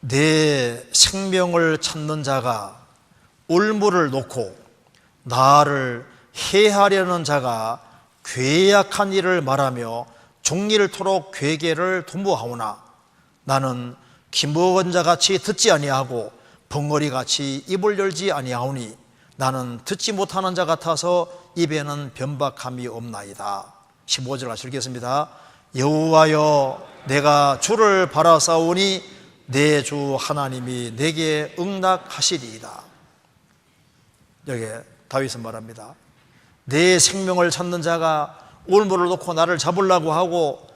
내 생명을 찾는 자가 울물을 놓고 나를 해하려는 자가 괴약한 일을 말하며 종일토록 괴계를 도모하오나 나는 김어건 자같이 듣지 아니하고 벙어리같이 입을 열지 아니하오니 나는 듣지 못하는 자 같아서 입에는 변박함이 없나이다. 15절 같이 읽겠습니다? 여호와여 내가 주를 바라싸우니 내 주 하나님이 내게 응답하시리이다 여기 다윗은 말합니다 내 생명을 찾는 자가 올무를 놓고 나를 잡으려고 하고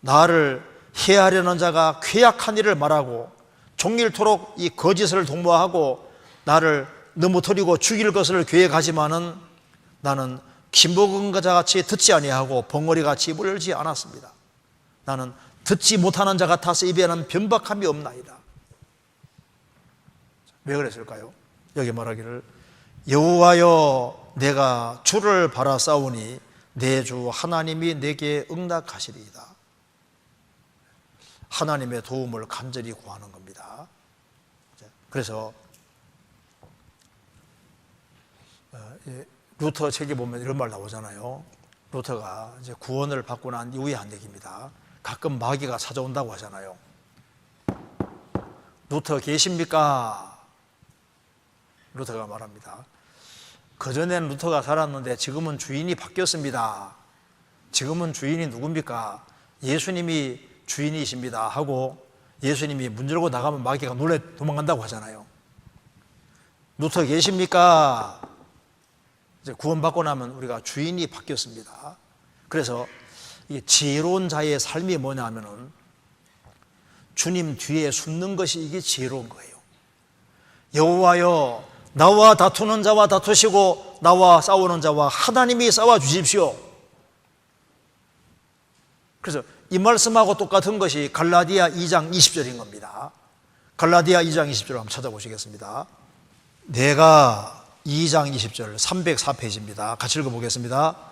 나를 해하려는 자가 괴약한 일을 말하고 종일토록 이 거짓을 동모하고 나를 넘어뜨리고 죽일 것을 계획하지만은 나는 김복은 자 같이 듣지 아니하고 벙어리 같이 열지 않았습니다. 나는 듣지 못하는 자 같아서 입에는 변박함이 없나이다. 왜 그랬을까요? 여기 말하기를 여호와여 내가 주를 바라 싸우니 내 주 하나님이 내게 응답하시리이다. 하나님의 도움을 간절히 구하는 겁니다. 그래서 어, 루터 책에 보면 이런 말 나오잖아요. 루터가 이제 구원을 받고 난 이후에 한 얘기입니다. 가끔 마귀가 찾아온다고 하잖아요. 루터 계십니까? 루터가 말합니다. 그전엔 루터가 살았는데 지금은 주인이 바뀌었습니다. 지금은 주인이 누굽니까? 예수님이 주인이십니다. 하고 예수님이 문 열고 나가면 마귀가 놀래 도망간다고 하잖아요. 루터 계십니까? 이제 구원받고 나면 우리가 주인이 바뀌었습니다. 그래서 이 지혜로운 자의 삶이 뭐냐면은 주님 뒤에 숨는 것이 이게 지혜로운 거예요. 여호와여 나와 다투는 자와 다투시고 나와 싸우는 자와 하나님이 싸워 주십시오. 그래서 이 말씀하고 똑같은 것이 갈라디아 2장 20절인 겁니다. 갈라디아 2장 20절 한번 찾아보시겠습니다. 내가 2장 20절 304페이지입니다. 같이 읽어보겠습니다.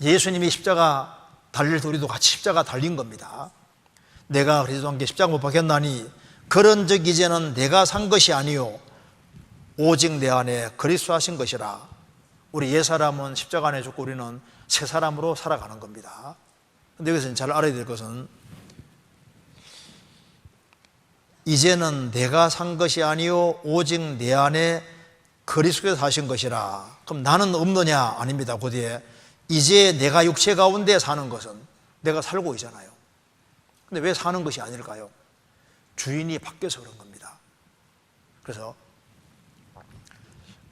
예수님이 십자가 달릴 때 우리도 같이 십자가 달린 겁니다. 내가 그리스도와 함께 십자가 못 박혔나니 그런즉 이제는 내가 산 것이 아니요 오직 내 안에 그리스도 하신 것이라 우리 옛 사람은 십자가 안에 죽고 우리는 새 사람으로 살아가는 겁니다. 근데 여기서 잘 알아야 될 것은 이제는 내가 산 것이 아니요 오직 내 안에 그리스도께서 하신 것이라. 그럼 나는 없느냐? 아닙니다. 그 뒤에 이제 내가 육체 가운데 사는 것은 내가 살고 있잖아요. 근데 왜 사는 것이 아닐까요? 주인이 바뀌어서 그런 겁니다. 그래서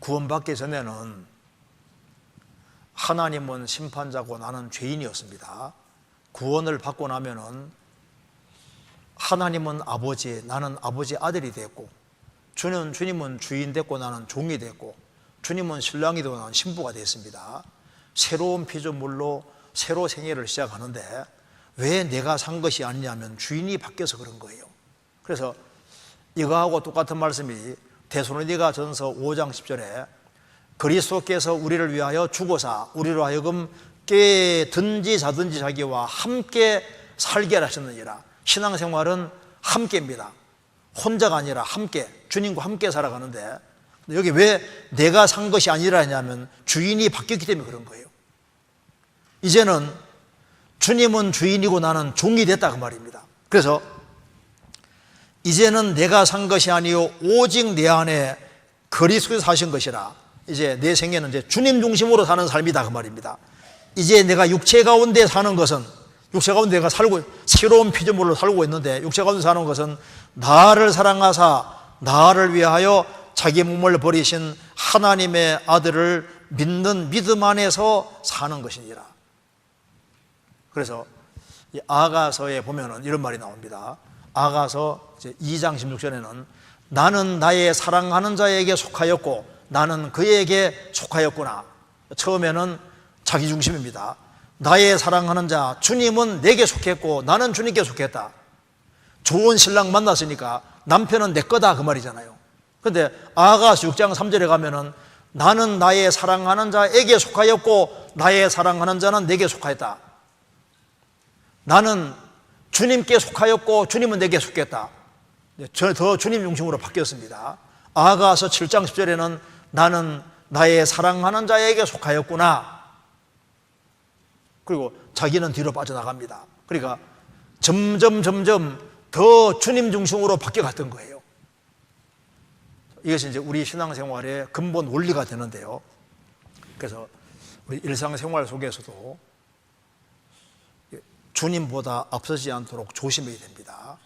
구원받기 전에는 하나님은 심판자고 나는 죄인이었습니다. 구원을 받고 나면은 하나님은 아버지, 나는 아버지 아들이 됐고 주는 주님은 주인 됐고 나는 종이 됐고 주님은 신랑이 되고 나는 신부가 됐습니다. 새로운 피조물로 새로 생애를 시작하는데 왜 내가 산 것이 아니냐면 주인이 바뀌어서 그런 거예요. 그래서 이거하고 똑같은 말씀이 데소로니가 전서 5장 10절에 그리스도께서 우리를 위하여 죽어사 우리로 하여금 깨든지 자든지 자기와 함께 살게 하셨느니라. 신앙생활은 함께입니다. 혼자가 아니라 함께 주님과 함께 살아가는데 여기 왜 내가 산 것이 아니라 하냐면 주인이 바뀌었기 때문에 그런 거예요. 이제는 주님은 주인이고 나는 종이 됐다 그 말입니다. 그래서 이제는 내가 산 것이 아니요 오직 내 안에 그리스도께서 사신 것이라 이제 내 생애는 이제 주님 중심으로 사는 삶이다 그 말입니다. 이제 내가 육체 가운데 사는 것은 육체 가운데 내가 살고 새로운 피조물로 살고 있는데 육체 가운데 사는 것은 나를 사랑하사 나를 위하여 자기 몸을 버리신 하나님의 아들을 믿는 믿음 안에서 사는 것이니라. 그래서 이 아가서에 보면은 이런 말이 나옵니다. 아가서 2장 16절에는 나는 나의 사랑하는 자에게 속하였고 나는 그에게 속하였구나. 처음에는 자기 중심입니다. 나의 사랑하는 자, 주님은 내게 속했고 나는 주님께 속했다. 좋은 신랑 만났으니까 남편은 내 거다 그 말이잖아요. 근데 아가서 6장 3절에 가면은 나는 나의 사랑하는 자에게 속하였고 나의 사랑하는 자는 내게 속하였다. 나는 주님께 속하였고 주님은 내게 속했다. 네, 저더 주님 중심으로 바뀌었습니다. 아가서 7장 10절에는 나는 나의 사랑하는 자에게 속하였구나. 그리고 자기는 뒤로 빠져나갑니다. 그러니까 점점 점점 더 주님 중심으로 바뀌어갔던 거예요. 이것이 이제 우리 신앙생활의 근본 원리가 되는데요. 그래서 우리 일상생활 속에서도 주님보다 앞서지 않도록 조심해야 됩니다.